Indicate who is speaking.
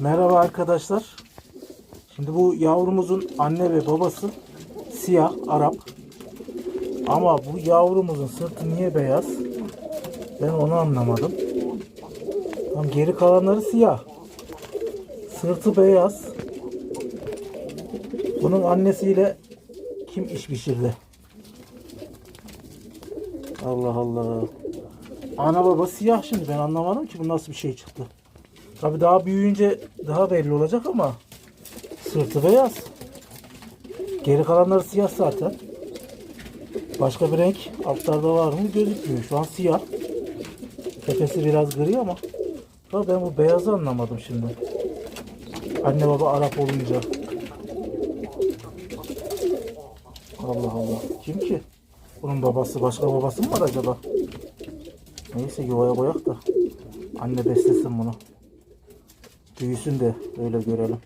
Speaker 1: Merhaba arkadaşlar. Şimdi bu yavrumuzun anne ve babası siyah Arap. Ama bu yavrumuzun sırtı niye beyaz? Ben onu anlamadım. Tam geri kalanları siyah. Sırtı beyaz. Bunun annesiyle kim iş pişirdi? Allah Allah. Ana baba siyah şimdi ben anlamadım ki bu nasıl bir şey çıktı. Tabi daha büyüyünce daha belli olacak ama sırtı beyaz. Geri kalanları siyah zaten. Başka bir renk altlarda var mı gözükmüyor. Şu an siyah. Tepesi biraz gri ama Tabii ben bu beyazı anlamadım şimdi. Anne baba Arap olunca. Allah Allah. Kim ki? Bunun babası başka babası mı var acaba? Neyse yuvaya koyak da anne beslesin bunu. Büyüsün de öyle görelim.